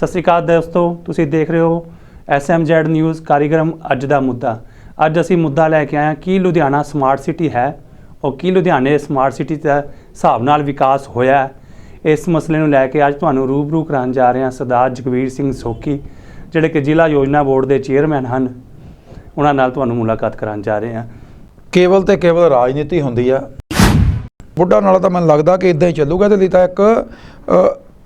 ਸਤਿ ਸ਼੍ਰੀ ਅਕਾਲ ਦੋਸਤੋ, ਤੁਸੀਂ ਦੇਖ ਰਹੇ ਹੋ ਐਸਐਮਜ਼ੈਡ ਨਿਊਜ਼ ਕਾਰੀਗਰਮ ਅੱਜ ਦਾ ਮੁੱਦਾ। ਅੱਜ ਅਸੀਂ ਮੁੱਦਾ ਲੈ ਕੇ ਆਏ ਹਾਂ, ਕੀ ਲੁਧਿਆਣਾ ਸਮਾਰਟ ਸਿਟੀ ਹੈ? ਉਹ ਕੀ ਲੁਧਿਆਣੇ ਸਮਾਰਟ ਸਿਟੀ ਦਾ ਹਿਸਾਬ ਨਾਲ ਵਿਕਾਸ ਹੋਇਆ ਇਸ ਮਸਲੇ ਨੂੰ ਲੈ ਕੇ ਅੱਜ ਤੁਹਾਨੂੰ ਰੂਬਰੂ ਕਰਾਉਣ ਜਾ ਰਹੇ ਹਾਂ ਸਰਦਾਰ ਜਗਵੀਰ ਸਿੰਘ ਸੋਖੀ, ਜਿਹੜੇ ਕਿ ਜ਼ਿਲ੍ਹਾ ਯੋਜਨਾ ਬੋਰਡ ਦੇ ਚੇਅਰਮੈਨ ਹਨ। ਉਹਨਾਂ ਨਾਲ ਤੁਹਾਨੂੰ ਮੁਲਾਕਾਤ ਕਰਾਉਣ ਜਾ ਰਹੇ ਹਾਂ। ਕੇਵਲ ਤੇ ਕੇਵਲ ਰਾਜਨੀਤੀ ਹੁੰਦੀ ਆ। ਬੁੱਢਾ ਨਾਲ ਤਾਂ ਮੈਨੂੰ ਲੱਗਦਾ ਕਿ ਇਦਾਂ ਹੀ ਚੱਲੂਗਾ, ਇਹਦੇ ਲਈ ਤਾਂ ਇੱਕ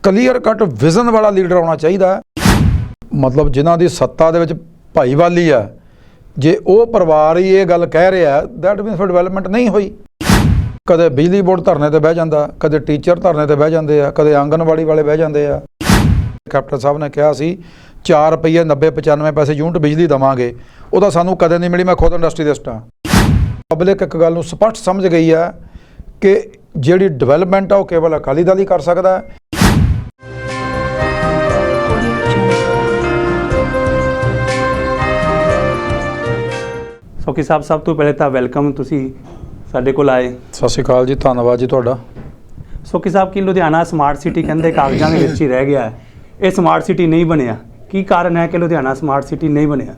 ਕਲੀਅਰ ਕੱਟ ਵਿਜ਼ਨ ਵਾਲਾ ਲੀਡਰ ਆਉਣਾ ਚਾਹੀਦਾ ਮਤਲਬ ਜਿਨ੍ਹਾਂ ਦੀ ਸੱਤਾ ਦੇ ਵਿੱਚ ਭਾਈਵਾਲੀ ਆ ਜੇ ਉਹ ਪਰਿਵਾਰ ਹੀ ਇਹ ਗੱਲ ਕਹਿ ਰਿਹਾ ਦੈਟ ਮੀਨਸ ਫਿਰ ਡਿਵੈਲਪਮੈਂਟ ਨਹੀਂ ਹੋਈ। ਕਦੇ ਬਿਜਲੀ ਬੋਰਡ ਧਰਨੇ ਤੇ ਬਹਿ ਜਾਂਦਾ, ਕਦੇ ਟੀਚਰ ਧਰਨੇ ਤੇ ਬਹਿ ਜਾਂਦੇ ਆ, ਕਦੇ ਆਂਗਨਵਾੜੀ ਵਾਲੇ ਬਹਿ ਜਾਂਦੇ ਆ। ਕੈਪਟਨ ਸਾਹਿਬ ਨੇ ਕਿਹਾ ਸੀ 4 ਰੁਪਏ 90 95 ਪੈਸੇ ਯੂਨਿਟ ਬਿਜਲੀ ਦਵਾਂਗੇ। ਤਾਂ ਸਾਨੂੰ ਕਦੇ ਨਹੀਂ ਮਿਲੀ, ਮੈਂ ਖੁਦ ਇੰਡਸਟਰੀਲਿਸਟ ਹਾਂ ਪਬਲਿਕ ਇੱਕ ਗੱਲ ਨੂੰ ਸਪਸ਼ਟ ਸਮਝ ਗਈ ਹੈ ਕਿ ਜਿਹੜੀ ਡਿਵੈਲਪਮੈਂਟ ਆ, ਉਹ ਕੇਵਲ ਅਕਾਲੀ ਦਲ ਹੀ ਕਰ ਸਕਦਾ ਸੋਖੀ ਸਾਹਿਬ ਸਭ ਤੋਂ ਪਹਿਲੇ ਤਾਂ ਵੈਲਕਮ ਤੁਸੀਂ ਸਾਡੇ ਕੋਲ ਆਏ। ਸਤਿ ਸ਼੍ਰੀ ਅਕਾਲ ਜੀ ਧੰਨਵਾਦ ਜੀ ਤੁਹਾਡਾ। ਸੋਖੀ ਸਾਹਿਬ ਕੀ ਲੁਧਿਆਣਾ ਸਮਾਰਟ ਸਿਟੀ ਕਹਿੰਦੇ ਕਾਗਜ਼ਾਂ ਦੇ ਵਿੱਚ ਹੀ ਰਹਿ ਗਿਆ ਹੈ। ਇਹ ਸਮਾਰਟ ਸਿਟੀ ਨਹੀਂ ਬਣਿਆ। ਕੀ ਕਾਰਨ ਹੈ ਕਿ ਲੁਧਿਆਣਾ ਸਮਾਰਟ ਸਿਟੀ ਨਹੀਂ ਬਣਿਆ?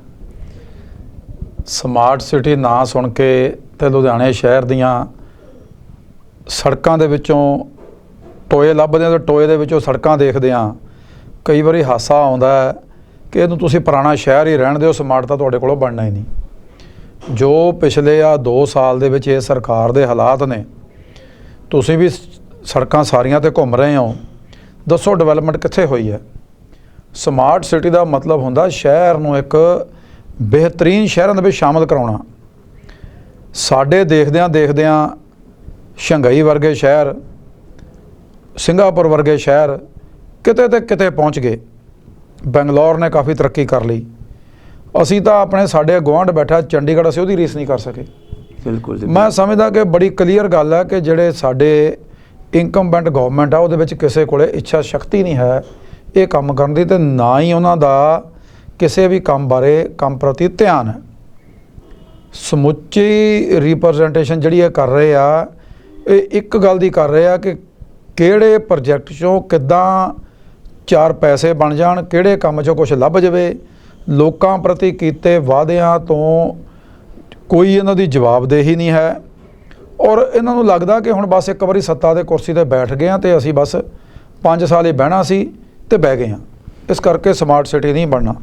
ਸਮਾਰਟ ਸਿਟੀ ਨਾਂ ਸੁਣ ਕੇ ਤੇ ਲੁਧਿਆਣੇ ਸ਼ਹਿਰ ਦੀਆਂ ਸੜਕਾਂ ਦੇ ਵਿੱਚੋਂ ਟੋਏ ਲੱਭਦੇ ਆ ਤੇ ਟੋਏ ਦੇ ਵਿੱਚੋਂ ਸੜਕਾਂ ਦੇਖਦੇ ਆ ਕਈ ਵਾਰੀ ਹਾਸਾ ਆਉਂਦਾ ਕਿ ਇਹਨੂੰ ਤੁਸੀਂ ਪੁਰਾਣਾ ਸ਼ਹਿਰ ਹੀ ਰਹਿਣ ਦਿਓ ਸਮਾਰਟ ਤਾਂ ਤੁਹਾਡੇ ਕੋਲੋਂ ਬਣਨਾ ਹੀ ਨਹੀਂ। ਜੋ ਪਿਛਲੇ ਆ 2 ਸਾਲ ਦੇ ਵਿੱਚ ਇਹ ਸਰਕਾਰ ਦੇ ਹਾਲਾਤ ਨੇ, ਤੁਸੀਂ ਵੀ ਸੜਕਾਂ ਸਾਰੀਆਂ ਤੇ ਘੁੰਮ ਰਹੇ ਹੋ। ਦੱਸੋ ਡਿਵੈਲਪਮੈਂਟ ਕਿੱਥੇ ਹੋਈ ਹੈ? ਸਮਾਰਟ ਸਿਟੀ ਦਾ ਮਤਲਬ ਹੁੰਦਾ ਸ਼ਹਿਰ ਨੂੰ ਇੱਕ ਬਿਹਤਰੀਨ ਸ਼ਹਿਰਾਂ ਦੇ ਵਿੱਚ ਸ਼ਾਮਲ ਕਰਾਉਣਾ। ਸਾਡੇ ਦੇਖਦਿਆਂ ਦੇਖਦਿਆਂ ਸ਼ੰਘਾਈ ਵਰਗੇ ਸ਼ਹਿਰ, ਸਿੰਗਾਪੁਰ ਵਰਗੇ ਸ਼ਹਿਰ ਕਿਤੇ ਤੇ ਕਿਤੇ ਪਹੁੰਚ ਗਏ। ਬੰਗਲੌਰ ਨੇ ਕਾਫੀ ਤਰੱਕੀ ਕਰ ਲਈ। ਅਸੀਂ ਤਾਂ ਆਪਣੇ ਸਾਡੇ ਗੁਆਂਢ ਬੈਠਾ ਚੰਡੀਗੜ੍ਹ ਅਸੀਂ ਉਹਦੀ ਰੀਸ ਨਹੀਂ ਕਰ ਸਕੇ। ਬਿਲਕੁਲ ਜੀ ਮੈਂ ਸਮਝਦਾ ਕਿ ਬੜੀ ਕਲੀਅਰ ਗੱਲ ਹੈ ਕਿ ਜਿਹੜੇ ਸਾਡੇ ਇਨਕਮਬੈਂਟ ਗਵਰਨਮੈਂਟ ਆ ਉਹਦੇ ਵਿੱਚ ਕਿਸੇ ਕੋਲੇ ਇੱਛਾ ਸ਼ਕਤੀ ਨਹੀਂ ਹੈ ਇਹ ਕੰਮ ਕਰਨ ਦੀ ਤੇ ਨਾ ਹੀ ਉਹਨਾਂ ਦਾ ਕਿਸੇ ਵੀ ਕੰਮ ਬਾਰੇ ਕੰਮ ਪ੍ਰਤੀ ਧਿਆਨ ਹੈ। ਸਮੁੱਚੀ ਰਿਪਰੈਜ਼ੈਂਟੇਸ਼ਨ ਜਿਹੜੀ ਇਹ ਕਰ ਰਹੇ ਆ ਇਹ ਇੱਕ ਗੱਲ ਦੀ ਕਰ ਰਹੇ ਆ ਕਿ ਕਿਹੜੇ ਪ੍ਰੋਜੈਕਟ 'ਚੋਂ ਕਿੱਦਾਂ ਚਾਰ ਪੈਸੇ ਬਣ ਜਾਣ ਕਿਹੜੇ ਕੰਮ 'ਚੋਂ ਕੁਝ ਲੱਭ ਜਾਵੇ ਲੋਕਾਂ ਪ੍ਰਤੀ ਕੀਤੇ ਵਾਅਦਿਆਂ ਤੋਂ ਕੋਈ ਇਹਨਾਂ ਦੀ ਜਵਾਬਦੇਹੀ ਨਹੀਂ ਹੈ। ਔਰ ਇਹਨਾਂ ਨੂੰ ਲੱਗਦਾ ਕਿ ਹੁਣ ਬਸ ਇੱਕ ਵਾਰੀ ਸੱਤਾ ਦੇ ਕੁਰਸੀ ਤੇ ਬੈਠ ਗਏ ਆ ਤੇ ਅਸੀਂ ਬਸ 5 ਸਾਲ ਹੀ ਬਹਿਣਾ ਸੀ ਤੇ ਬਹਿ ਗਏ ਆ ਇਸ ਕਰਕੇ ਸਮਾਰਟ ਸਿਟੀ ਨਹੀਂ ਬਣਨਾ।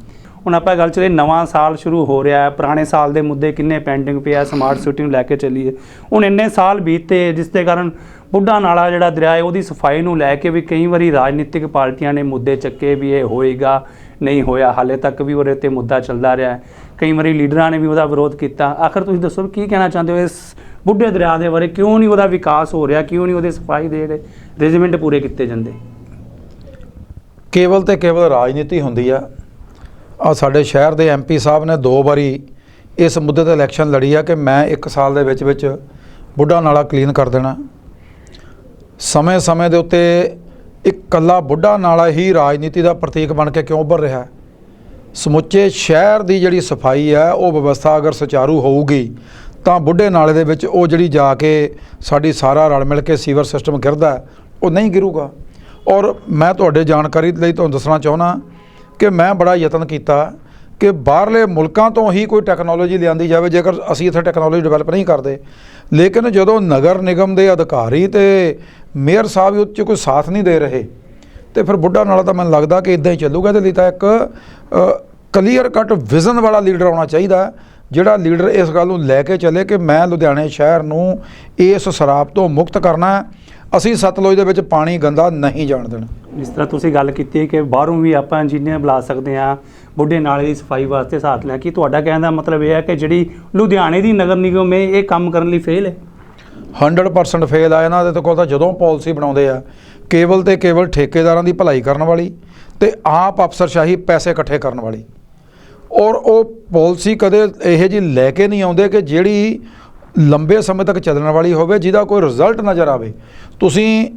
ਹੁਣ ਆਪਾਂ ਗੱਲ ਚਲੇ ਨਵਾਂ ਸਾਲ ਸ਼ੁਰੂ ਹੋ ਰਿਹਾ ਹੈ। ਪੁਰਾਣੇ ਸਾਲ ਦੇ ਮੁੱਦੇ ਕਿੰਨੇ ਪੈਂਡਿੰਗ ਪਿਆ ਸਮਾਰਟ ਸਿਟੀ ਨੂੰ ਲੈ ਕੇ ਚੱਲੀਏ। ਹੁਣ ਇੰਨੇ ਸਾਲ ਬੀਤੇ, ਜਿਸ ਦੇ ਕਾਰਨ ਬੁੱਢਾ ਨਾਲਾ ਜਿਹੜਾ ਦਰਿਆ ਹੈ, ਉਹਦੀ ਸਫ਼ਾਈ ਨੂੰ ਲੈ ਕੇ ਵੀ ਕਈ ਵਾਰੀ ਰਾਜਨੀਤਿਕ ਪਾਰਟੀਆਂ ਨੇ ਮੁੱਦੇ ਚੱਕੇ ਵੀ ਇਹ ਹੋਏਗਾ। ਨਹੀਂ ਹੋਇਆ। ਹਾਲੇ ਤੱਕ ਵੀ ਉਹਦੇ ਤੇ ਮੁੱਦਾ ਚੱਲਦਾ ਰਿਹਾ ਹੈ। ਕਈ ਵਾਰੀ ਲੀਡਰਾਂ ਨੇ ਵੀ ਉਹਦਾ ਵਿਰੋਧ ਕੀਤਾ। ਆਖਰ ਤੁਸੀਂ ਦੱਸੋ ਵੀ ਕੀ ਕਹਿਣਾ ਚਾਹੁੰਦੇ ਹੋ ਇਸ ਬੁੱਢੇ ਦਰਿਆ ਦੇ ਬਾਰੇ? ਕਿਉਂ ਨਹੀਂ ਉਹਦਾ ਵਿਕਾਸ ਹੋ ਰਿਹਾ? ਕਿਉਂ ਨਹੀਂ ਉਹਦੇ ਸਫ਼ਾਈ ਦੇ ਜਿਹੜੇ ਰੈਜੀਮੈਂਟ ਪੂਰੇ ਕੀਤੇ ਜਾਂਦੇ? ਕੇਵਲ ਤੇ ਕੇਵਲ ਰਾਜਨੀਤੀ ਹੁੰਦੀ ਆ। ਆ ਸਾਡੇ ਸ਼ਹਿਰ ਦੇ ਐਮਪੀ ਸਾਹਿਬ ਨੇ ਦੋ ਵਾਰੀ ਇਸ ਮੁੱਦੇ ਤੇ ਇਲੈਕਸ਼ਨ ਲੜੀ ਆ ਕਿ ਮੈਂ 1 ਸਾਲ ਦੇ ਵਿੱਚ ਵਿੱਚ ਬੁੱਢਾ ਨਾਲਾ ਕਲੀਨ ਕਰ ਦੇਣਾ। ਸਮੇਂ-ਸਮੇਂ ਦੇ ਉੱਤੇ ਇੱਕ ਕੱਲਾ ਬੁੱਢਾ ਨਾਲਾ ਹੀ ਰਾਜਨੀਤੀ ਦਾ ਪ੍ਰਤੀਕ ਬਣ ਕੇ ਕਿਉਂ ਉੱਭਰ ਰਿਹਾ ਹੈ? ਸਮੁੱਚੇ ਸ਼ਹਿਰ ਦੀ ਜਿਹੜੀ ਸਫ਼ਾਈ ਹੈ, ਉਹ ਵਿਵਸਥਾ ਅਗਰ ਸੁਚਾਰੂ ਹੋਊਗੀ, ਤਾਂ ਬੁੱਢੇ ਨਾਲੇ ਦੇ ਵਿੱਚ ਉਹ ਜਿਹੜੀ ਜਾ ਕੇ ਸਾਡੀ ਸਾਰਾ ਰਲ ਮਿਲ ਕੇ ਸੀਵਰ ਸਿਸਟਮ ਗਿਰਦਾ ਉਹ ਨਹੀਂ ਗਿਰੂਗਾ ਔਰ ਮੈਂ ਤੁਹਾਡੇ ਜਾਣਕਾਰੀ ਲਈ ਤੁਹਾਨੂੰ ਦੱਸਣਾ ਚਾਹੁੰਦਾ ਕਿ ਮੈਂ ਬੜਾ ਯਤਨ ਕੀਤਾ ਕਿ ਬਾਹਰਲੇ ਮੁਲਕਾਂ ਤੋਂ ਹੀ ਕੋਈ ਟੈਕਨੋਲੋਜੀ ਲਿਆਂਦੀ ਜਾਵੇ, ਜੇਕਰ ਅਸੀਂ ਇੱਥੇ ਟੈਕਨੋਲੋਜੀ ਡਿਵੈਲਪ ਨਹੀਂ ਕਰਦੇ। ਲੇਕਿਨ ਜਦੋਂ ਨਗਰ ਨਿਗਮ ਦੇ ਅਧਿਕਾਰੀ ਤੇ ਮੇਅਰ ਸਾਹਿਬ ਉਹ 'ਚ ਕੋਈ ਸਾਥ ਨਹੀਂ ਦੇ ਰਹੇ। ਤੇ ਫਿਰ ਬੁੱਢਾ ਨਾਲਾ ਤਾਂ ਮੈਨੂੰ ਲੱਗਦਾ ਕਿ ਇਦਾਂ ਹੀ ਚੱਲੂਗਾ। ਇਹਦੇ ਲਈ ਤਾਂ ਇੱਕ ਕਲੀਅਰ ਕੱਟ ਵਿਜ਼ਨ ਵਾਲਾ ਲੀਡਰ ਆਉਣਾ ਚਾਹੀਦਾ ਜਿਹੜਾ ਲੀਡਰ ਇਸ ਗੱਲ ਨੂੰ ਲੈ ਕੇ ਚੱਲੇ ਕਿ ਮੈਂ ਲੁਧਿਆਣੇ ਸ਼ਹਿਰ ਨੂੰ ਇਸ ਸ਼ਰਾਬ ਤੋਂ ਮੁਕਤ ਕਰਨਾ ਹੈ। ਅਸੀਂ ਸਤਲੁਜ ਦੇ ਵਿੱਚ ਪਾਣੀ ਗੰਦਾ ਨਹੀਂ ਜਾਣ ਦੇਣਾ। ਜਿਸ ਤਰ੍ਹਾਂ ਤੁਸੀਂ ਗੱਲ ਕੀਤੀ ਕਿ ਬਾਹਰੋਂ ਵੀ ਆਪਾਂ ਇੰਜੀਨੀਅਰ ਬੁਲਾ ਸਕਦੇ ਹਾਂ, ਬੁੱਢੇ ਨਾਲੇ ਦੀ ਸਫ਼ਾਈ ਵਾਸਤੇ ਸਾਥ ਲੈ ਕਿ। ਤੁਹਾਡਾ ਕਹਿਣ ਦਾ ਮਤਲਬ ਇਹ ਹੈ ਕਿ ਜਿਹੜੀ ਲੁਧਿਆਣੇ ਦੀ ਨਗਰ ਨਿਗਮ ਹੈ, ਇਹ ਕੰਮ ਕਰਨ ਲਈ ਫੇਲ ਹੈ? 100% ਫੇਲ ਆ ਇਹਨਾਂ ਦੇ ਕੋਲ ਤਾਂ ਜਦੋਂ ਪਾਲਿਸੀ ਬਣਾਉਂਦੇ ਆ, ਕੇਵਲ ਤੇ ਕੇਵਲ ਠੇਕੇਦਾਰਾਂ ਦੀ ਭਲਾਈ ਕਰਨ ਵਾਲੀ ਤੇ ਆਪ ਅਫਸਰਸ਼ਾਹੀ ਪੈਸੇ ਇਕੱਠੇ ਕਰਨ ਵਾਲੀ। ਔਰ ਉਹ ਪਾਲਿਸੀ ਕਦੇ ਇਹੋ ਜੀ ਲੈ ਕੇ ਨਹੀਂ ਆਉਂਦੇ ਕਿ ਜਿਹੜੀ ਲੰਬੇ ਸਮੇਂ ਤੱਕ ਚੱਲਣ ਵਾਲੀ ਹੋਵੇ, ਜਿਹਦਾ ਕੋਈ ਰਿਜ਼ਲਟ ਨਜ਼ਰ ਆਵੇ। ਤੁਸੀਂ,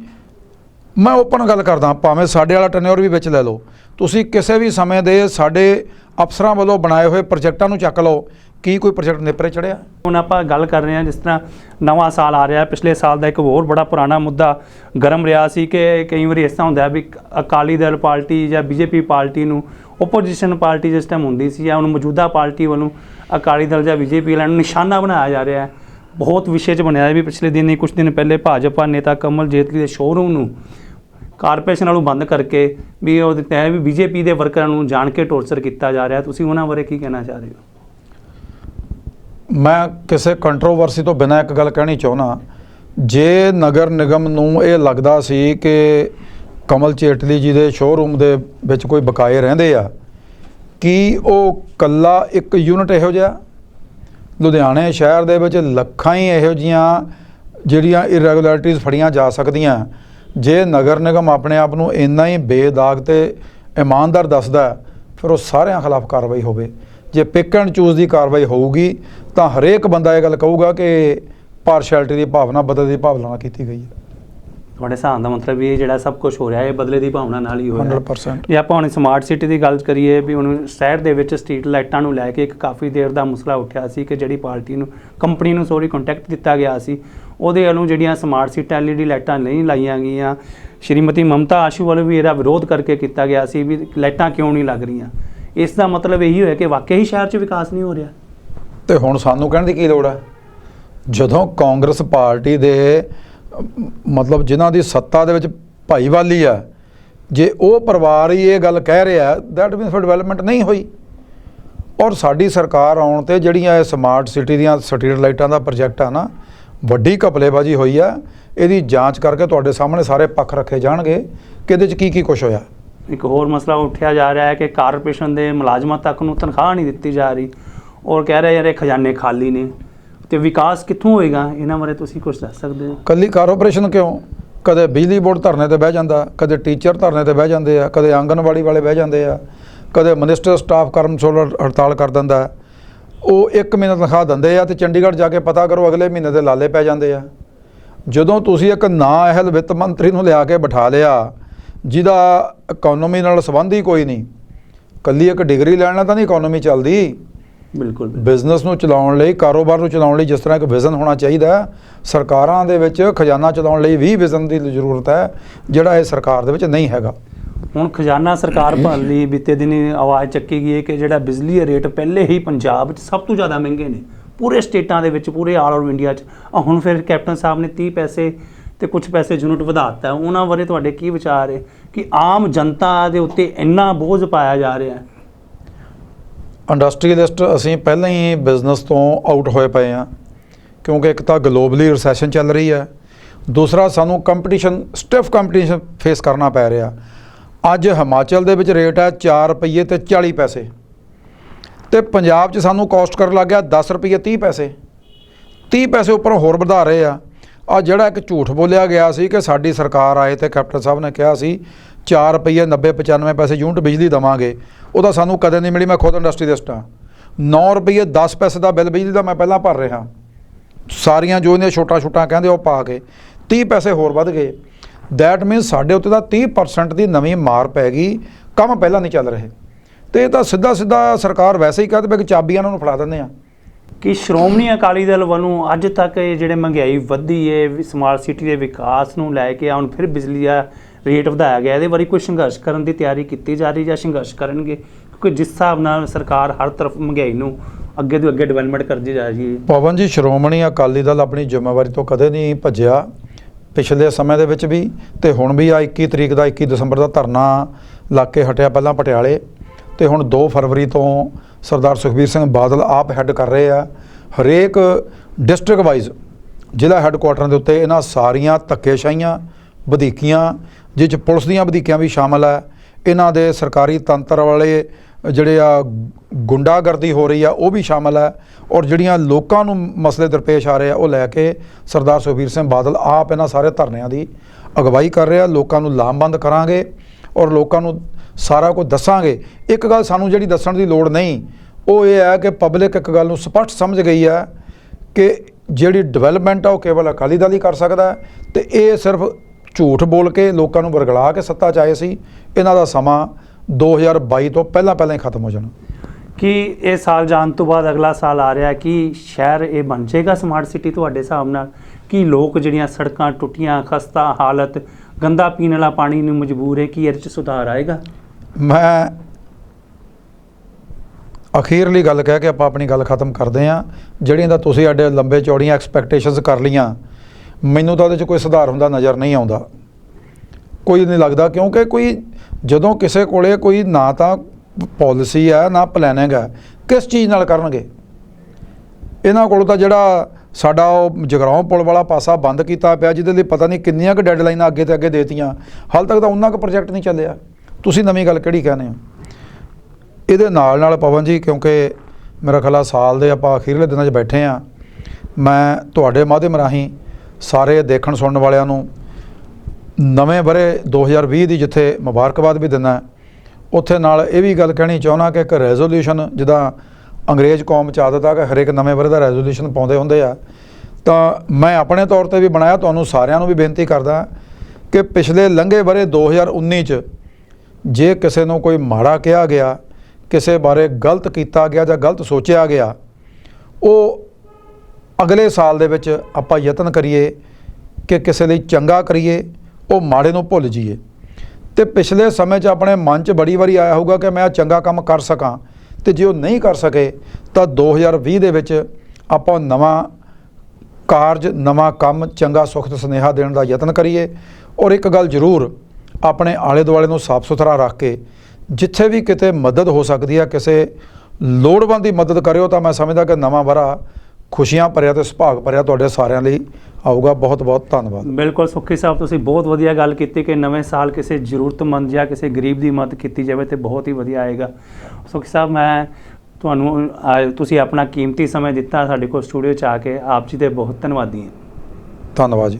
ਮੈਂ ਓਪਨ ਗੱਲ ਕਰਦਾ, ਭਾਵੇਂ ਸਾਡੇ ਵਾਲਾ ਟੈਨਿਓਰ ਵੀ ਵਿੱਚ ਲੈ ਲਓ। ਤੁਸੀਂ ਕਿਸੇ ਵੀ ਸਮੇਂ ਦੇ ਸਾਡੇ ਅਫਸਰਾਂ ਵੱਲੋਂ ਬਣਾਏ ਹੋਏ ਪ੍ਰੋਜੈਕਟਾਂ ਨੂੰ ਚੱਕ ਲਓ ਕੀ ਕੋਈ ਪ੍ਰੋਜੈਕਟ ਨੇਪਰੇ ਚੜਿਆ? ਹੁਣ ਆਪਾਂ ਗੱਲ ਕਰ ਰਹੇ ਹਾਂ ਜਿਸ ਤਰ੍ਹਾਂ ਨਵਾਂ ਸਾਲ ਆ ਰਿਹਾ ਪਿਛਲੇ ਸਾਲ ਦਾ ਇੱਕ ਹੋਰ ਬੜਾ ਪੁਰਾਣਾ ਮੁੱਦਾ ਗਰਮ ਰਿਹਾ ਸੀ ਕਿ ਕਈ ਵਾਰੀ ਇਸ ਤਰ੍ਹਾਂ ਹੁੰਦਾ ਵੀ ਅਕਾਲੀ ਦਲ ਪਾਰਟੀ ਜਾਂ ਬੀਜੇਪੀ ਪਾਰਟੀ ਨੂੰ ਓਪੋਜੀਸ਼ਨ ਪਾਰਟੀ ਜਿਸ ਟਾਈਮ ਹੁੰਦੀ ਸੀ ਜਾਂ ਹੁਣ ਮੌਜੂਦਾ ਪਾਰਟੀ ਵੱਲੋਂ ਅਕਾਲੀ ਦਲ ਜਾਂ ਬੀਜੇਪੀ ਵਾਲਿਆਂ ਨੂੰ ਨਿਸ਼ਾਨਾ ਬਣਾਇਆ ਜਾ ਰਿਹਾ ਹੈ। ਬਹੁਤ ਵਿਸ਼ੇ 'ਚ ਬਣਿਆ ਵੀ ਪਿਛਲੇ ਦਿਨ ਹੀ ਕੁਝ ਦਿਨ ਪਹਿਲੇ ਭਾਜਪਾ ਨੇਤਾ ਕਮਲ ਜੇਤਲੀ ਦੇ ਸ਼ੋਰੂਮ ਨੂੰ ਕਾਰਪੋਰੇਸ਼ਨ ਨਾਲੋਂ ਬੰਦ ਕਰਕੇ ਵੀ ਉਹ ਦਿੱਤਾ ਹੈ ਵੀ ਬੀਜੇਪੀ ਦੇ ਵਰਕਰਾਂ ਨੂੰ ਜਾਣ ਕੇ ਟੋਰਚਰ ਕੀਤਾ ਜਾ ਰਿਹਾ ਤੁਸੀਂ ਉਹਨਾਂ ਬਾਰੇ ਕੀ ਕਹਿਣਾ ਚਾਹ ਰਹੇ ਹੋ? ਮੈਂ ਕਿਸੇ ਕੰਟਰੋਵਰਸੀ ਤੋਂ ਬਿਨਾਂ ਇੱਕ ਗੱਲ ਕਹਿਣੀ ਚਾਹੁੰਦਾ ਜੇ ਨਗਰ ਨਿਗਮ ਨੂੰ ਇਹ ਲੱਗਦਾ ਸੀ ਕਿ ਕਮਲ ਚੇਟਲੀ ਜੀ ਦੇ ਸ਼ੋਰੂਮ ਦੇ ਵਿੱਚ ਕੋਈ ਬਕਾਏ ਰਹਿੰਦੇ ਆ, ਕੀ ਉਹ ਕੱਲਾ ਇੱਕ ਯੂਨਿਟ ਇਹੋ ਜਿਹਾ? ਲੁਧਿਆਣੇ ਸ਼ਹਿਰ ਦੇ ਵਿੱਚ ਲੱਖਾਂ ਹੀ ਇਹੋ ਜੀਆਂ ਜਿਹੜੀਆਂ ਇਰੈਗੂਲਰਿਟੀਜ਼ ਫੜੀਆਂ ਜਾ ਸਕਦੀਆਂ। ਜੇ ਨਗਰ ਨਿਗਮ ਆਪਣੇ ਆਪ ਨੂੰ ਇੰਨਾ ਹੀ ਬੇਦਾਗ ਤੇ ਇਮਾਨਦਾਰ ਦੱਸਦਾ, ਫਿਰ ਉਹ ਸਾਰਿਆਂ ਖਿਲਾਫ ਕਾਰਵਾਈ ਹੋਵੇ। ਜੇ ਪਿਕ ਐਂਡ ਚੂਜ਼ ਦੀ ਕਾਰਵਾਈ ਹੋਊਗੀ ਤਾਂ ਹਰੇਕ ਬੰਦਾ ਇਹ ਗੱਲ ਕਹੂਗਾ ਕਿ ਪਾਰਸ਼ੈਲਿਟੀ ਦੀ ਭਾਵਨਾ ਬਦਲੇ ਦੀ ਭਾਵਨਾ ਨਾਲ ਕੀਤੀ ਗਈ ਹੈ। ਤੁਹਾਡੇ ਹਿਸਾਬ ਦਾ ਮਤਲਬ ਇਹ ਜਿਹੜਾ ਸਭ ਕੁਝ ਹੋ ਰਿਹਾ ਹੈ ਇਹ ਬਦਲੇ ਦੀ ਭਾਵਨਾ ਨਾਲ ਹੀ ਹੋ ਰਿਹਾ। ਹੈ 100% ਜੇ ਆਪਾਂ ਹੁਣ ਸਮਾਰਟ ਸਿਟੀ ਦੀ ਗੱਲ ਕਰੀਏ ਵੀ ਹੁਣ ਸ਼ਹਿਰ ਦੇ ਵਿੱਚ ਸਟਰੀਟ ਲਾਈਟਾਂ ਨੂੰ ਲੈ ਕੇ ਇੱਕ ਕਾਫੀ ਦੇਰ ਦਾ ਮਸਲਾ ਉੱਠਿਆ ਸੀ ਕਿ ਜਿਹੜੀ ਪਾਰਟੀ ਨੂੰ ਕੰਪਨੀ ਨੂੰ ਸੋਰੀ ਕੰਟੈਕਟ ਕੀਤਾ ਗਿਆ ਸੀ ਉਹਦੇ ਵੱਲੋਂ ਜਿਹੜੀਆਂ ਸਮਾਰਟ ਸਿਟੀ ਐਲਈਡੀ ਲਾਈਟਾਂ ਨਹੀਂ ਲਾਈਆਂ ਗਈਆਂ। ਸ਼੍ਰੀਮਤੀ ਮਮਤਾ ਆਸ਼ੂ ਵੱਲੋਂ ਵੀ ਇਹਦਾ ਵਿਰੋਧ ਕਰਕੇ ਕੀਤਾ ਗਿਆ ਸੀ ਵੀ ਲਾਈਟਾਂ ਕਿਉਂ ਨਹੀਂ ਲੱਗ ਰਹੀਆਂ। ਇਸ ਦਾ ਮਤਲਬ ਇਹੀ ਹੋਇਆ ਕਿ ਵਾਕਿਆ ਹੀ ਸ਼ਹਿਰ 'ਚ ਵਿਕਾਸ ਨਹੀਂ ਹੋ ਰਿਹਾ। ਤੇ ਹੁਣ ਸਾਨੂੰ ਕਹਿਣ ਦੀ ਕੀ ਲੋੜ ਹੈ? ਜਦੋਂ ਕਾਂਗਰਸ ਪਾਰਟੀ ਦੇ, ਮਤਲਬ ਜਿਨ੍ਹਾਂ ਦੀ ਸੱਤਾ ਦੇ ਵਿੱਚ ਭਾਈਵਾਲੀ ਆ, ਜੇ ਉਹ ਪਰਿਵਾਰ ਹੀ ਇਹ ਗੱਲ ਕਹਿ ਰਿਹਾ ਦੈਟ ਮੀਨਸ ਫॉर ਡਿਵੈਲਪਮੈਂਟ ਨਹੀਂ ਹੋਈ। ਔਰ ਸਾਡੀ ਸਰਕਾਰ ਆਉਣ ਤੇ ਜਿਹੜੀਆਂ ਇਹ ਸਮਾਰਟ ਸਿਟੀ ਦੀਆਂ ਸਟਰੀਟ ਲਾਈਟਾਂ ਦਾ ਪ੍ਰੋਜੈਕਟ ਆ ਨਾ, ਵੱਡੀ ਘਪਲੇਬਾਜ਼ੀ ਹੋਈ ਆ, ਇਹਦੀ ਜਾਂਚ ਕਰਕੇ ਤੁਹਾਡੇ ਸਾਹਮਣੇ ਸਾਰੇ ਪੱਖ ਰੱਖੇ ਜਾਣਗੇ ਕਿ ਇਹਦੇ 'ਚ ਕੀ ਕੀ ਕੁਝ ਹੋਇਆ। ਇੱਕ ਹੋਰ ਮਸਲਾ ਉੱਠਿਆ ਜਾ ਰਿਹਾ ਹੈ ਕਿ ਕਾਰਪੋਰੇਸ਼ਨ ਦੇ ਮੁਲਾਜ਼ਮਾਂ ਤੱਕ ਨੂੰ ਤਨਖਾਹ ਨਹੀਂ ਦਿੱਤੀ ਜਾ ਰਹੀ ਔਰ ਕਹਿ ਰਹੇ ਯਾਰ ਇਹ ਖਜ਼ਾਨੇ ਖਾਲੀ ਨੇ ਤੇ ਵਿਕਾਸ ਕਿੱਥੋਂ ਹੋਏਗਾ? ਇਹਨਾਂ ਬਾਰੇ ਤੁਸੀਂ ਕੁਝ ਦੱਸ ਸਕਦੇ ਹੋ। ਕੱਲੀ ਕਾਰਪੋਰੇਸ਼ਨ ਕਿਉਂ? ਕਦੇ ਬਿਜਲੀ ਬੋਰਡ ਧਰਨੇ ਤੇ ਬਹਿ ਜਾਂਦਾ, ਕਦੇ ਟੀਚਰ ਧਰਨੇ ਤੇ ਬਹਿ ਜਾਂਦੇ ਆ, ਕਦੇ ਆਂਗਨਵਾੜੀ ਵਾਲੇ ਬਹਿ ਜਾਂਦੇ ਆ, ਕਦੇ ਮਿਨਿਸਟਰ ਸਟਾਫ ਕਰਮਚਾਰੀ ਹੜਤਾਲ ਕਰ ਦਿੰਦਾ। ਉਹ 1 ਮਹੀਨਾ ਤਨਖਾਹ ਦਿੰਦੇ ਆ ਤੇ ਚੰਡੀਗੜ੍ਹ ਜਾ ਕੇ ਪਤਾ ਕਰੋ ਅਗਲੇ ਮਹੀਨੇ ਦੇ ਲਾਲੇ ਪੈ ਜਾਂਦੇ ਆ। ਜਦੋਂ ਤੁਸੀਂ ਇੱਕ ਨਾ ਅਹਿਲ ਵਿੱਤ ਮੰਤਰੀ ਨੂੰ ਲਿਆ ਕੇ ਬਿਠਾ ਲਿਆ ਜਿਹਦਾ ਇਕਨੋਮੀ ਨਾਲ ਸੰਬੰਧ ਹੀ ਕੋਈ ਨਹੀਂ। ਕੱਲੀ ਇੱਕ ਡਿਗਰੀ ਲੈਣ ਨਾਲ ਤਾਂ ਨਹੀਂ ਇਕਨੋਮੀ ਚੱਲਦੀ। ਬਿਲਕੁਲ ਬਿਜ਼ਨਸ ਨੂੰ ਚਲਾਉਣ ਲਈ ਕਾਰੋਬਾਰ ਨੂੰ ਚਲਾਉਣ ਲਈ ਜਿਸ ਤਰ੍ਹਾਂ ਇੱਕ ਵਿਜ਼ਨ ਹੋਣਾ ਚਾਹੀਦਾ ਹੈ, ਸਰਕਾਰਾਂ ਦੇ ਵਿੱਚ ਖਜ਼ਾਨਾ ਚਲਾਉਣ ਲਈ ਵੀ ਵਿਜ਼ਨ ਦੀ ਜ਼ਰੂਰਤ ਹੈ ਜਿਹੜਾ ਇਹ ਸਰਕਾਰ ਦੇ ਵਿੱਚ ਨਹੀਂ ਹੈਗਾ। ਹੁਣ ਖਜ਼ਾਨਾ ਸਰਕਾਰ ਭਰਨ ਲਈ ਬੀਤੇ ਦਿਨੀ ਆਵਾਜ਼ ਚੱਕੀ ਗਈ ਹੈ ਕਿ ਜਿਹੜਾ ਬਿਜਲੀ ਦੇ ਰੇਟ ਪਹਿਲੇ ਹੀ ਪੰਜਾਬ 'ਚ ਸਭ ਤੋਂ ਜ਼ਿਆਦਾ ਮਹਿੰਗੇ ਨੇ। ਪੂਰੇ ਸਟੇਟਾਂ ਦੇ ਵਿੱਚ ਪੂਰੇ ਆਲ ਓਵਰ ਇੰਡੀਆ 'ਚ। ਹੁਣ ਫਿਰ ਕੈਪਟਨ ਸਾਹਿਬ ਨੇ 30 ਪੈਸੇ ਤੇ ਕੁਝ ਪੈਸੇ ਯੂਨਿਟ ਵਧਾਤਾ ਉਹਨਾਂ ਬਾਰੇ ਤੁਹਾਡੇ ਕੀ ਵਿਚਾਰ ਹੈ ਕਿ ਆਮ ਜਨਤਾ ਦੇ ਉੱਤੇ ਇੰਨਾ ਬੋਝ ਪਾਇਆ ਜਾ ਰਿਹਾ ਹੈ? ਇੰਡਸਟਰੀਅਲਿਸਟ ਅਸੀਂ ਪਹਿਲਾਂ ਹੀ ਬਿਜ਼ਨਸ ਤੋਂ ਆਊਟ ਹੋਏ ਪਏ ਆ ਕਿਉਂਕਿ ਇੱਕ ਤਾਂ ਗਲੋਬਲੀ ਰਿਸੈਸ਼ਨ ਚੱਲ ਰਹੀ ਹੈ, ਦੂਸਰਾ ਸਾਨੂੰ ਕੰਪੀਟੀਸ਼ਨ ਸਟਿਫ ਕੰਪੀਟੀਸ਼ਨ ਫੇਸ ਕਰਨਾ ਪੈ ਰਿਹਾ। ਅੱਜ ਹਿਮਾਚਲ ਦੇ ਵਿੱਚ ਰੇਟ ਹੈ 4 ਰੁਪਏ ਤੇ 40 ਪੈਸੇ ਤੇ ਪੰਜਾਬ 'ਚ ਸਾਨੂੰ ਕਾਸਟ ਕਰਨ ਲੱਗ ਗਿਆ 10 ਰੁਪਏ 30 ਪੈਸੇ। 30 ਪੈਸੇ ਉੱਪਰ ਹੋਰ ਵਧਾ ਰਹੇ ਆ। ਆ ਜਿਹੜਾ ਇੱਕ ਝੂਠ ਬੋਲਿਆ ਗਿਆ ਸੀ ਕਿ ਸਾਡੀ ਸਰਕਾਰ ਆਏ ਤੇ ਕੈਪਟਨ ਸਾਹਿਬ ਨੇ ਕਿਹਾ ਸੀ 4 ਰੁਪਏ 90 95 ਪੈਸੇ ਯੂਨਿਟ ਬਿਜਲੀ ਦਵਾਂਗੇ। ਉਹਦਾ ਸਾਨੂੰ ਕਦੇ ਨਹੀਂ ਮਿਲੀ, ਮੈਂ ਖੁਦ ਇੰਡਸਟਰੀਲਿਸਟ ਹਾਂ 9 ਰੁਪਏ 10 ਪੈਸੇ ਦਾ ਬਿੱਲ ਬਿਜਲੀ ਦਾ ਮੈਂ ਪਹਿਲਾਂ ਭਰ ਰਿਹਾ। ਸਾਰੀਆਂ ਜੋ ਇਹਨੇ ਛੋਟਾ ਛੋਟਾ ਕਹਿੰਦੇ ਉਹ ਪਾ ਕੇ 30 ਪੈਸੇ ਹੋਰ ਵੱਧ ਗਏ। ਦੈਟ ਮੀਨਸ ਸਾਡੇ ਉੱਤੇ ਤਾਂ 30% ਦੀ ਨਵੀਂ ਮਾਰ ਪੈ ਗਈ, ਕੰਮ ਪਹਿਲਾਂ ਨਹੀਂ ਚੱਲ ਰਹੇ। ਤੇ ਇਹ ਤਾਂ ਸਿੱਧਾ ਸਿੱਧਾ ਸਰਕਾਰ ਵੈਸੇ ਹੀ ਕਹਿੰਦੇ ਵੀ ਕਿ ਚਾਬੀਆਂ ਉਹਨਾਂ ਨੂੰ ਫੜਾ ਦਿੰਦੇ ਆ। ਕਿ ਸ਼੍ਰੋਮਣੀ ਅਕਾਲੀ ਦਲ ਵੱਲੋਂ ਅੱਜ ਤੱਕ ਇਹ ਜਿਹੜੇ ਮਹਿੰਗਾਈ ਵਧੀ ਹੈ ਸਮਾਰਟ ਸਿਟੀ ਦੇ ਵਿਕਾਸ ਨੂੰ ਲੈ ਕੇ ਹੁਣ ਫਿਰ ਬਿਜਲੀ ਦਾ ਰੇਟ ਵਧਾਇਆ ਗਿਆ, ਇਹਦੇ ਬਾਰੇ ਕੋਈ ਸੰਘਰਸ਼ ਕਰਨ ਦੀ ਤਿਆਰੀ ਕੀਤੀ ਜਾ ਰਹੀ ਜਾਂ ਸੰਘਰਸ਼ ਕਰਨਗੇ? ਕਿਉਂਕਿ ਜਿਸ ਹਿਸਾਬ ਨਾਲ ਸਰਕਾਰ ਹਰ ਤਰਫ ਮਹਿੰਗਾਈ ਨੂੰ ਅੱਗੇ ਤੋਂ ਅੱਗੇ ਡਿਵੈਲਪਮੈਂਟ ਕਰਦੀ ਜਾ ਰਹੀ ਹੈ ਪਵਨ ਜੀ, ਸ਼੍ਰੋਮਣੀ ਅਕਾਲੀ ਦਲ ਆਪਣੀ ਜ਼ਿੰਮੇਵਾਰੀ ਤੋਂ ਕਦੇ ਨਹੀਂ ਭੱਜਿਆ। ਪਿਛਲੇ ਸਮੇਂ ਦੇ ਵਿੱਚ ਵੀ ਤੇ ਹੁਣ ਵੀ ਆ 21 ਤਰੀਕ ਦਾ 21 ਦਸੰਬਰ ਦਾ ਧਰਨਾ ਲਾ ਕੇ ਹਟਿਆ ਪਹਿਲਾਂ ਪਟਿਆਲੇ। ਤੇ ਹੁਣ 2 ਫਰਵਰੀ ਤੋਂ ਸਰਦਾਰ ਸੁਖਬੀਰ ਸਿੰਘ ਬਾਦਲ ਆਪ ਹੈੱਡ ਕਰ ਰਹੇ ਆ। ਹਰੇਕ ਡਿਸਟ੍ਰਿਕਟ ਵਾਈਜ਼ ਜ਼ਿਲ੍ਹਾ ਹੈੱਡਕੁਆਟਰਾਂ ਦੇ ਉੱਤੇ ਇਹਨਾਂ ਸਾਰੀਆਂ ਧੱਕੇਸ਼ਾਹੀਆਂ, ਵਧੀਕੀਆਂ ਜਿਸ 'ਚ ਪੁਲਿਸ ਦੀਆਂ ਵਧੀਕੀਆਂ ਵੀ ਸ਼ਾਮਲ ਹੈ ਇਹਨਾਂ ਦੇ ਸਰਕਾਰੀ ਤੰਤਰ ਵਾਲੇ ਜਿਹੜੇ ਆ ਗੁੰਡਾਗਰਦੀ ਹੋ ਰਹੀ ਆ, ਉਹ ਵੀ ਸ਼ਾਮਲ ਹੈ ਔਰ ਜਿਹੜੀਆਂ ਲੋਕਾਂ ਨੂੰ ਮਸਲੇ ਦਰਪੇਸ਼ ਆ ਰਹੇ ਆ, ਉਹ ਲੈ ਕੇ ਸਰਦਾਰ ਸੁਖਬੀਰ ਸਿੰਘ ਬਾਦਲ ਆਪ ਇਹਨਾਂ ਸਾਰੇ ਧਰਨਿਆਂ ਦੀ ਅਗਵਾਈ ਕਰ ਰਿਹਾ ਲੋਕਾਂ ਨੂੰ ਲਾਮਬੰਦ ਕਰਾਂਗੇ ਔਰ ਲੋਕਾਂ ਨੂੰ ਸਾਰਾ ਕੁਝ ਦੱਸਾਂਗੇ। ਇੱਕ ਗੱਲ ਸਾਨੂੰ ਜਿਹੜੀ ਦੱਸਣ ਦੀ ਲੋੜ ਨਹੀਂ, ਉਹ ਇਹ ਹੈ ਕਿ ਪਬਲਿਕ ਇੱਕ ਗੱਲ ਨੂੰ ਸਪਸ਼ਟ ਸਮਝ ਗਈ ਹੈ ਕਿ ਜਿਹੜੀ ਡਿਵੈਲਪਮੈਂਟ ਆ ਉਹ ਕੇਵਲ ਅਕਾਲੀ ਦਲ ਹੀ ਕਰ ਸਕਦਾ ਹੈ ਤੇ ਇਹ ਸਿਰਫ ਝੂਠ ਬੋਲ ਕੇ ਲੋਕਾਂ ਨੂੰ ਵਰਗਲਾ ਕੇ ਸੱਤਾ 'ਚ ਆਏ ਸੀ। ਇਹਨਾਂ ਦਾ ਸਮਾਂ 2022 ਤੋਂ ਪਹਿਲਾਂ ਪਹਿਲਾਂ ਹੀ ਖਤਮ ਹੋ ਜਾਣਾ। ਕਿ ਇਹ ਸਾਲ ਜਾਣ ਤੋਂ ਬਾਅਦ ਅਗਲਾ ਸਾਲ ਆ ਰਿਹਾ ਕਿ ਸ਼ਹਿਰ ਇਹ ਬਣ ਜਾਏਗਾ? ਸਮਾਰਟ ਸਿਟੀ ਤੁਹਾਡੇ ਹਿਸਾਬ ਨਾਲ ਕਿ ਲੋਕ ਜਿਹੜੀਆਂ ਸੜਕਾਂ ਟੁੱਟੀਆਂ, ਖਸਤਾ ਹਾਲਤ, ਗੰਦਾ ਪੀਣ ਵਾਲਾ ਪਾਣੀ ਨੂੰ ਮਜਬੂਰ ਹੈ, ਕਿ ਇਹਦੇ ਚ ਸੁਧਾਰ ਆਏਗਾ? ਮੈਂ ਅਖੀਰਲੀ ਗੱਲ ਕਹਿ ਕੇ ਆਪਾਂ ਆਪਣੀ ਗੱਲ ਖਤਮ ਕਰਦੇ ਹਾਂ। ਜਿਹੜੀਆਂ ਦਾ ਤੁਸੀਂ ਸਾਡੇ ਲੰਬੇ ਚੌੜੀਆਂ ਐਕਸਪੈਕਟੇਸ਼ਨਸ ਕਰ ਲੀਆਂ ਮੈਨੂੰ ਤਾਂ ਉਹਦੇ 'ਚ ਕੋਈ ਸੁਧਾਰ ਹੁੰਦਾ ਨਜ਼ਰ ਨਹੀਂ ਆਉਂਦਾ। ਕੋਈ ਨਹੀਂ ਲੱਗਦਾ ਕਿਉਂਕਿ ਕੋਈ ਜਦੋਂ ਕਿਸੇ ਕੋਲੇ ਕੋਈ ਨਾ ਤਾਂ ਪਾਲਿਸੀ ਹੈ, ਨਾ ਪਲੈਨਿੰਗ ਹੈ, ਕਿਸ ਚੀਜ਼ ਨਾਲ ਕਰਨਗੇ? ਇਹਨਾਂ ਕੋਲ ਤਾਂ ਜਿਹੜਾ ਸਾਡਾ ਉਹ ਜਗਰਾਉਂ ਪੁਲ ਵਾਲਾ ਪਾਸਾ ਬੰਦ ਕੀਤਾ ਪਿਆ, ਜਿਹਦੇ ਲਈ ਪਤਾ ਨਹੀਂ ਕਿੰਨੀਆਂ ਕੁ ਡੈਡਲਾਈਨਾਂ ਅੱਗੇ ਤੇ ਅੱਗੇ ਦੇਤੀਆਂ। ਹਾਲ ਤੱਕ ਤਾਂ ਉਹਨਾਂ ਕੁ ਪ੍ਰੋਜੈਕਟ ਨਹੀਂ ਚੱਲਿਆ। ਤੁਸੀਂ ਨਵੀਂ ਗੱਲ ਕਿਹੜੀ ਕਹਿੰਦੇ ਹੋ? ਇਹਦੇ ਨਾਲ ਨਾਲ ਪਵਨ ਜੀ, ਕਿਉਂਕਿ ਮੇਰਾ ਖਿਆਲ ਆ ਸਾਲ ਦੇ ਆਪਾਂ ਅਖੀਰਲੇ ਦਿਨਾਂ 'ਚ ਬੈਠੇ ਆ ਮੈਂ ਤੁਹਾਡੇ ਮਾਧਿਅਮ ਰਾਹੀਂ ਸਾਰੇ ਦੇਖਣ ਸੁਣਨ ਵਾਲਿਆਂ ਨੂੰ ਨਵੇਂ ਬਰੇ 2020 ਦੀ ਜਿੱਥੇ ਮੁਬਾਰਕਬਾਦ ਵੀ ਦਿੰਦਾ, ਉੱਥੇ ਨਾਲ ਇਹ ਵੀ ਗੱਲ ਕਹਿਣੀ ਚਾਹੁੰਦਾ ਕਿ ਇੱਕ ਰੈਜ਼ੋਲੂਸ਼ਨ ਜਿੱਦਾਂ ਅੰਗਰੇਜ਼ ਕੌਮ ਚ ਆਦਤ ਆ ਕਿ ਹਰੇਕ ਨਵੇਂ ਬਰੇ ਦਾ ਰੈਜ਼ੋਲੂਸ਼ਨ ਪਾਉਂਦੇ ਹੁੰਦੇ ਆ, ਤਾਂ ਮੈਂ ਆਪਣੇ ਤੌਰ ਤੇ ਵੀ ਬਣਾਇਆ, ਤੁਹਾਨੂੰ ਸਾਰਿਆਂ ਨੂੰ ਵੀ ਬੇਨਤੀ ਕਰਦਾ ਕਿ ਪਿਛਲੇ ਲੰਘੇ ਬਰੇ 2019 ਚ ਜੇ ਕਿਸੇ ਨੂੰ ਕੋਈ ਮਾੜਾ ਕਿਹਾ ਗਿਆ, ਕਿਸੇ ਬਾਰੇ ਗਲਤ ਕੀਤਾ ਗਿਆ ਜਾਂ ਗਲਤ ਸੋਚਿਆ ਗਿਆ, ਉਹ ਅਗਲੇ ਸਾਲ ਦੇ ਵਿੱਚ ਆਪਾਂ ਯਤਨ ਕਰੀਏ ਕਿ ਕਿਸੇ ਲਈ ਚੰਗਾ ਕਰੀਏ, ਉਹ ਮਾੜੇ ਨੂੰ ਭੁੱਲ ਜਾਈਏ। ਤੇ ਪਿਛਲੇ ਸਮੇਂ 'ਚ ਆਪਣੇ ਮਨ 'ਚ ਬੜੀ ਵਾਰੀ ਆਇਆ ਹੋਊਗਾ ਕਿ ਮੈਂ ਆ ਚੰਗਾ ਕੰਮ ਕਰ ਸਕਾਂ ਤੇ ਜੇ ਉਹ ਨਹੀਂ ਕਰ ਸਕੇ, ਤਾਂ 2020 ਦੇ ਵਿੱਚ ਆਪਾਂ ਨਵਾਂ ਕਾਰਜ, ਨਵਾਂ ਕੰਮ, ਚੰਗਾ ਸੁਖਤ ਸੁਨੇਹਾ ਦੇਣ ਦਾ ਯਤਨ ਕਰੀਏ। ਔਰ ਇੱਕ ਗੱਲ ਜ਼ਰੂਰ ਆਪਣੇ ਆਲੇ ਦੁਆਲੇ ਨੂੰ ਸਾਫ਼ ਸੁਥਰਾ ਰੱਖ ਕੇ ਜਿੱਥੇ ਵੀ ਕਿਤੇ ਮਦਦ ਹੋ ਸਕਦੀ ਹੈ ਕਿਸੇ ਲੋੜਵੰਦ ਦੀ ਮਦਦ ਕਰਿਓ ਤਾਂ ਮੈਂ ਸਮਝਦਾ ਕਿ ਨਵਾਂ ਵਰਾ ਖੁਸ਼ੀਆਂ ਭਰਿਆ ਤੇ ਸੁਭਾਗ ਭਰਿਆ ਤੁਹਾਡੇ ਸਾਰਿਆਂ ਲਈ ਆਊਗਾ। ਬਹੁਤ ਬਹੁਤ ਧੰਨਵਾਦ। ਬਿਲਕੁਲ ਸੁੱਖੀ ਸਾਹਿਬ ਤੁਸੀਂ ਬਹੁਤ ਵਧੀਆ ਗੱਲ ਕੀਤੀ ਕਿ ਨਵੇਂ ਸਾਲ ਕਿਸੇ ਜ਼ਰੂਰਤਮੰਦ ਜਾਂ ਕਿਸੇ ਗਰੀਬ ਦੀ ਮਦਦ ਕੀਤੀ ਜਾਵੇ ਤੇ ਬਹੁਤ ਹੀ ਵਧੀਆ ਆਏਗਾ। ਸੁੱਖੀ ਸਾਹਿਬ ਮੈਂ ਤੁਹਾਨੂੰ ਤੁਸੀਂ ਆਪਣਾ ਕੀਮਤੀ ਸਮਾਂ ਦਿੱਤਾ ਸਾਡੇ ਕੋਲ ਸਟੂਡੀਓ ਚ ਆ ਕੇ। ਆਪ ਜੀ ਦੇ ਬਹੁਤ ਧੰਨਵਾਦੀ ਹਾਂ। ਧੰਨਵਾਦ ਜੀ।